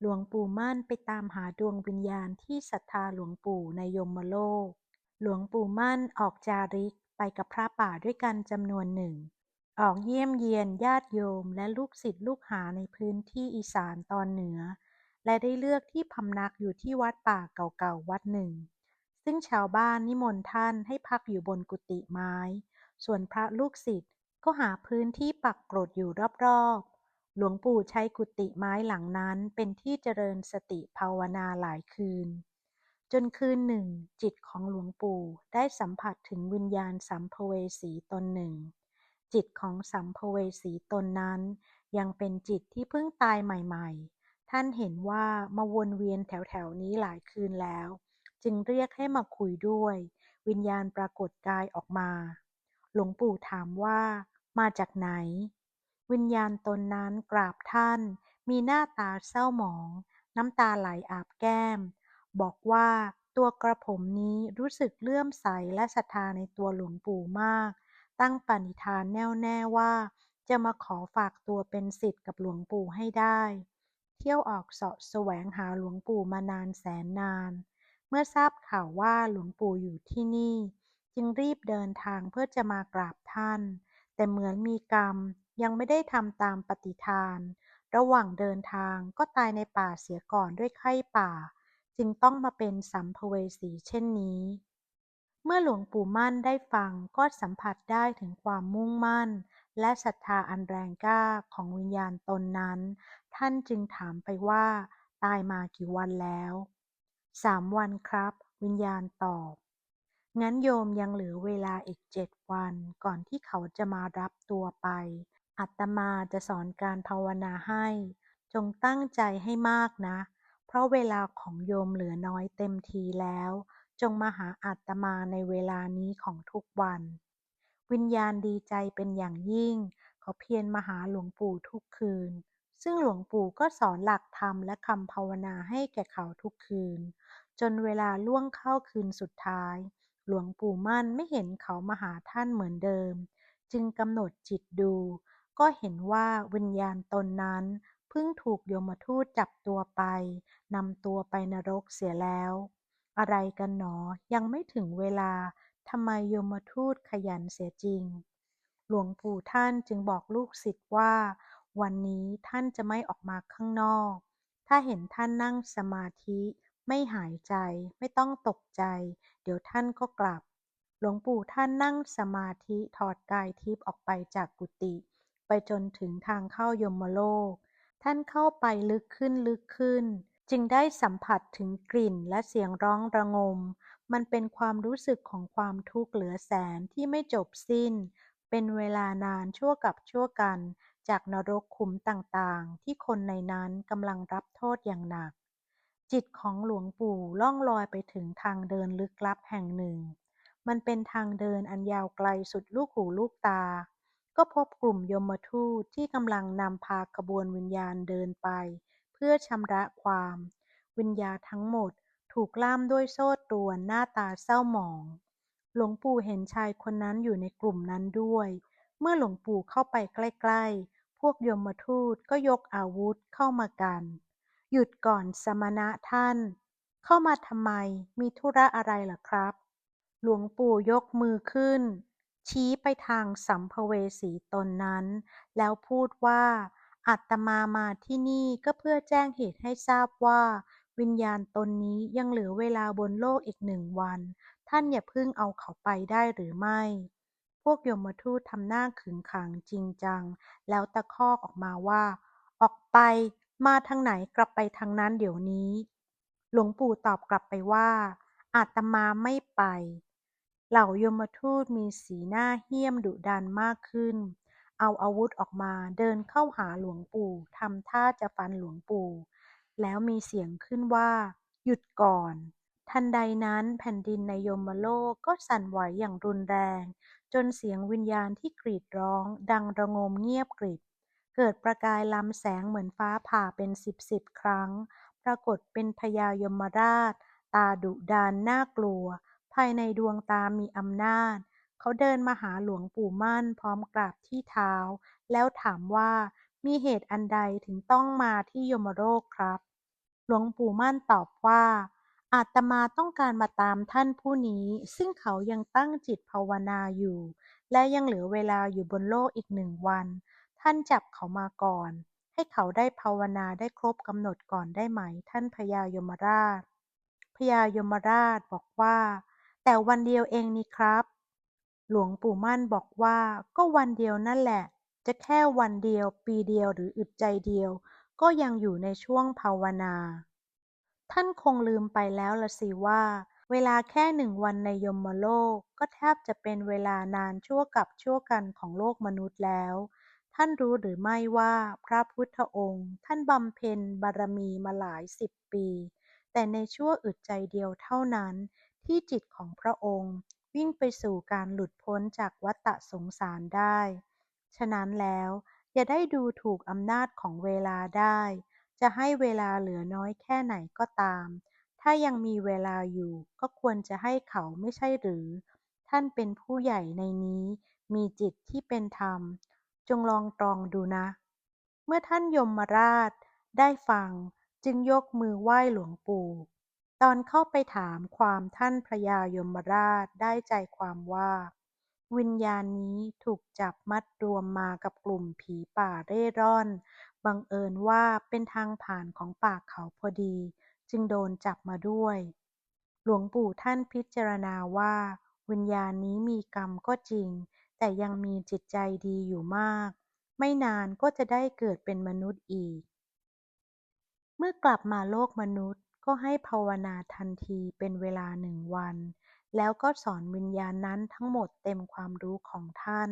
หลวงปู่มั่นไปตามหาดวงวิญญาณที่ศรัทธาหลวงปู่ในยมโลก หลวงปู่มั่นออกจาริกไปกับพระป่าด้วยกันจำนวนหนึ่ง ออกเยี่ยมเยียนญาติโยมและลูกศิษย์ลูกหาในพื้นที่อีสานตอนเหนือ และได้เลือกที่พำนักอยู่ที่วัดป่าเก่าๆวัดหนึ่ง ซึ่งชาวบ้านนิมนต์ท่านให้พักอยู่บนกุฏิไม้ ส่วนพระลูกศิษย์ก็หาพื้นที่ปักกรดอยู่รอบๆ หลวงปู่ใช้กุฏิไม้หลังนั้นเป็นที่เจริญสติภาวนาหลายคืน จนคืนหนึ่ง จิตของหลวงปู่ได้สัมผัสถึงวิญญาณสัมภเวสีตนหนึ่ง จิตของสัมภเวสีตนนั้น ยังเป็นจิตที่เพิ่งตายใหม่ๆ ท่านเห็นว่ามาวนเวียนแถวๆนี้หลายคืนแล้ว จึงเรียกให้มาคุยด้วย วิญญาณปรากฏกายออกมา หลวงปู่ถามว่า มาจากไหน วิญญาณตนนั้นกราบท่าน มีหน้าตาเศร้าหมอง น้ำตาไหลอาบแก้ม บอกว่าตัวกระผมนี้รู้สึกเลื่อมใสและศรัทธาในตัวหลวงปู่มาก ตั้งปณิธานแน่วแน่ว่า จะมาขอฝากตัวเป็นศิษย์กับหลวงปู่ให้ได้ เที่ยวออกเสาะแสวงหาหลวงปู่มานานแสนนาน เมื่อทราบข่าวว่าหลวงปู่อยู่ที่นี่ จึงรีบเดินทางเพื่อจะมากราบท่าน แต่เหมือนมีกรรม ยังไม่ได้ทำตามปฏิทาน ระหว่างเดินทางก็ตายในป่าเสียก่อนด้วยไข้ป่า จึงต้องมาเป็นสัมภเวสีเช่นนี้ เมื่อหลวงปู่มั่นได้ฟังก็สัมผัสได้ถึงความมุ่งมั่น และศรัทธาอันแรงกล้าของวิญญาณตนนั้น ท่านจึงถามไปว่า ตายมากี่วันแล้วสามวันครับ วิญญาณตอบงั้นโยมยังเหลือเวลาอีกเจ็ดวันก่อนที่เขาจะมารับตัวไป อาตมาจะสอนการภาวนาให้ จงตั้งใจให้มากนะ เพราะเวลาของโยมเหลือน้อยเต็มทีแล้ว จงมาหาอาตมาในเวลานี้ของทุกวัน วิญญาณดีใจเป็นอย่างยิ่ง เขาเพียรมาหาหลวงปู่ทุกคืน ซึ่งหลวงปู่ก็สอนหลักธรรมและคำภาวนาให้แก่เขาทุกคืน จนเวลาล่วงเข้าคืนสุดท้าย หลวงปู่มั่นไม่เห็นเขามาหาท่านเหมือนเดิม จึงกำหนดจิตดู ก็เห็นว่าวิญญาณตนนั้นเพิ่งถูกโยมทูตจับตัวไปนำตัวไปนรกเสียแล้ว อะไรกันหนอยังไม่ถึงเวลาทำไมโยมทูตขยันเสียจริง หลวงปู่ท่านจึงบอกลูกศิษย์ว่า วันนี้ท่านจะไม่ออกมาข้างนอก ถ้าเห็นท่านนั่งสมาธิไม่หายใจไม่ต้องตกใจ เดี๋ยวท่านก็กลับ หลวงปู่ท่านนั่งสมาธิถอดกายทิพย์ออกไปจากกุฏิ ไปจนถึงทางเข้ายมโลก ท่านเข้าไปลึกขึ้นลึกขึ้น จึงได้สัมผัสถึงกลิ่นและเสียงร้องระงม มันเป็นความรู้สึกของความทุกข์เหลือแสนที่ไม่จบสิ้น เป็นเวลานานชั่วกับชั่วกัน จากนรกขุมต่างๆ ที่คนในนั้นกำลังรับโทษอย่างหนัก จิตของหลวงปู่ล่องลอยไปถึงทางเดินลึกลับแห่งหนึ่งมันเป็นทางเดินอันยาวไกลสุดลูกหูลูกตา ก็พบกลุ่มยมทูตที่กำลังนำพาขบวนวิญญาณเดินไป เพื่อชำระความ วิญญาทั้งหมดถูกล่ามด้วยโซ่ตรวนหน้าตาเศร้าหมอง หลวงปู่เห็นชายคนนั้นอยู่ในกลุ่มนั้นด้วย เมื่อหลวงปู่เข้าไปใกล้ ๆ พวกยมทูตก็ยกอาวุธเข้ามากัน หยุดก่อนสมณะท่าน เข้ามาทำไม มีธุระอะไรหรอครับ หลวงปู่ยกมือขึ้น ชี้ไปทางสัมภเวสีตนนั้น แล้วพูดว่าอาตมามาที่นี่ก็เพื่อแจ้งเหตุให้ทราบว่า วิญญาณตนนี้ยังเหลือเวลาบนโลกอีกหนึ่งวัน ท่านอย่าเพิ่งเอาเขาไปได้หรือไม่ พวกยมทูตทำหน้าขึงขังจริงจัง แล้วตะคอกออกมาว่า ออกไป มาทางไหนกลับไปทางนั้นเดี๋ยวนี้ หลวงปู่ตอบกลับไปว่า อาตมาไม่ไป เหล่ายมทูตมีสีหน้าเหี้ยมดุดันมากขึ้น เอาอาวุธออกมาเดินเข้าหาหลวงปู่ทำท่าจะฟันหลวงปู่ แล้วมีเสียงขึ้นว่า หยุดก่อน ทันใดนั้นแผ่นดินในยมโลกก็สั่นไหวอย่างรุนแรง จนเสียงวิญญาณที่กรีดร้อง ดังระงมเงียบกริบ เกิดประกายลำแสงเหมือนฟ้าผ่าเป็นสิบสิบครั้ง ปรากฏเป็นพญายมราช ตาดุดานน่ากลัว ภายในดวงตามีอำนาจ เขาเดินมาหาหลวงปู่มั่นพร้อมกราบที่เท้า แล้วถามว่ามีเหตุอันใดถึงต้องมาที่ยมโลกครับ หลวงปู่มั่นตอบว่า อาตมาต้องการมาตามท่านผู้นี้ ซึ่งเขายังตั้งจิตภาวนาอยู่ และยังเหลือเวลาอยู่บนโลกอีกหนึ่งวัน ท่านจับเขามาก่อน ให้เขาได้ภาวนาได้ครบกำหนดก่อนได้ไหม ท่านพญายมราชพญายมราชบอกว่า แต่วันเดียวเองนี่ครับ หลวงปู่มั่นบอกว่าก็วันเดียวนั่นแหละ จะแค่วันเดียว ปีเดียวหรืออึดใจเดียว ก็ยังอยู่ในช่วงภาวนา ท่านคงลืมไปแล้วละสิว่า เวลาแค่หนึ่งวันในยมโลก ก็แทบจะเป็นเวลานานชั่วกับชั่วกันของโลกมนุษย์แล้วท่านรู้หรือไม่ว่าพระพุทธองค์ ท่านบำเพ็ญบารมีมาหลายสิบปี แต่ในชั่วอึดใจเดียวเท่านั้น ที่จิตของพระองค์ วิ่งไปสู่การหลุดพ้นจากวัฏสงสารได้ ฉะนั้นแล้วอย่าได้ดูถูกอำนาจของเวลาได้ จะให้เวลาเหลือน้อยแค่ไหนก็ตาม ถ้ายังมีเวลาอยู่ก็ควรจะให้เขาไม่ใช่หรือ ท่านเป็นผู้ใหญ่ในนี้ มีจิตที่เป็นธรรม จงลองตรองดูนะ เมื่อท่านยมราชได้ฟังจึงยกมือไหว้หลวงปู่ ตอนเข้าไปถามความท่านพระยายมราชได้ใจความว่า วิญญาณนี้ถูกจับมัดรวมมากับกลุ่มผีป่าเร่ร่อน บังเอิญว่าเป็นทางผ่านของป่าเขาพอดี จึงโดนจับมาด้วย หลวงปู่ท่านพิจารณาว่า วิญญาณนี้มีกรรมก็จริง แต่ยังมีจิตใจดีอยู่มาก ไม่นานก็จะได้เกิดเป็นมนุษย์อีก เมื่อกลับมาโลกมนุษย์ ก็ให้ภาวนาทันทีเป็นเวลาหนึ่งวัน แล้วก็สอนวิญญาณนั้นทั้งหมดเต็มความรู้ของท่าน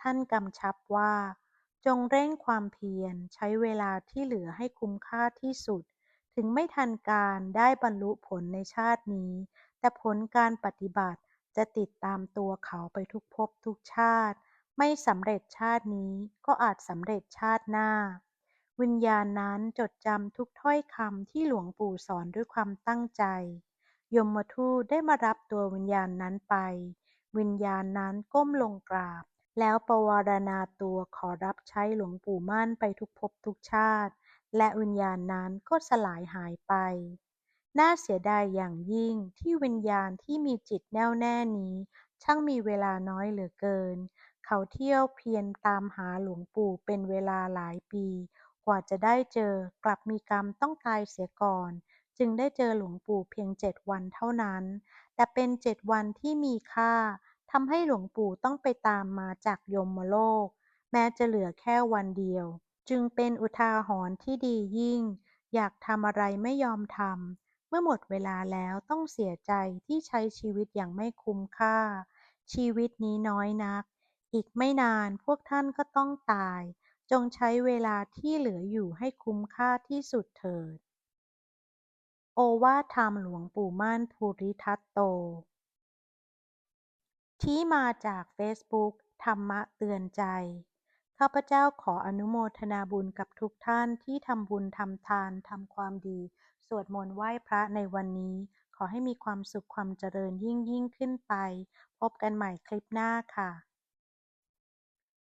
ท่านกำชับว่า จงเร่งความเพียรใช้เวลาที่เหลือให้คุ้มค่าที่สุด ถึงไม่ทันการได้บรรลุผลในชาตินี้ แต่ผลการปฏิบัติจะติดตามตัวเขาไปทุกภพทุกชาติ ไม่สำเร็จชาตินี้ก็อาจสำเร็จชาติหน้า วิญญาณนั้นจดจำทุกถ้อยคำที่หลวงปู่สอนด้วยความตั้งใจ ยมทูตได้มารับตัววิญญาณนั้นไป วิญญาณนั้นก้มลงกราบ แล้วประวารณาตัวขอรับใช้หลวงปู่มั่นไปทุกภพทุกชาติ และวิญญาณนั้นก็สลายหายไป น่าเสียดายอย่างยิ่งที่วิญญาณที่มีจิตแน่วแน่นี้ ช่างมีเวลาน้อยเหลือเกิน เขาเที่ยวเพียรตามหาหลวงปู่เป็นเวลาหลายปี กว่าจะได้เจอกลับมีกรรมต้องตายเสียก่อน จึงได้เจอหลวงปู่เพียงเจ็ดวันเท่านั้น แต่เป็นเจ็ดวันที่มีค่าทำให้หลวงปู่ต้องไปตามมาจากยมโลก แม้จะเหลือแค่วันเดียว จึงเป็นอุทาหรณ์ที่ดียิ่ง อยากทำอะไรไม่ยอมทำเมื่อหมดเวลาแล้วต้องเสียใจที่ใช้ชีวิตอย่างไม่คุ้มค่า ชีวิตนี้น้อยนัก อีกไม่นานพวกท่านก็ต้องตาย จงใช้เวลาที่เหลืออยู่ให้คุ้มค่าที่สุดเถิด โอวาทธรรมหลวงปู่มั่นภูริทัตโต ที่มาจากเฟซบุ๊กธรรมะเตือนใจ ข้าพเจ้าขออนุโมทนาบุญกับทุกท่านที่ทำบุญทำทานทำความดี สวดมนต์ไหว้พระในวันนี้ ขอให้มีความสุขความเจริญยิ่งยิ่งขึ้นไป พบกันใหม่คลิปหน้าค่ะ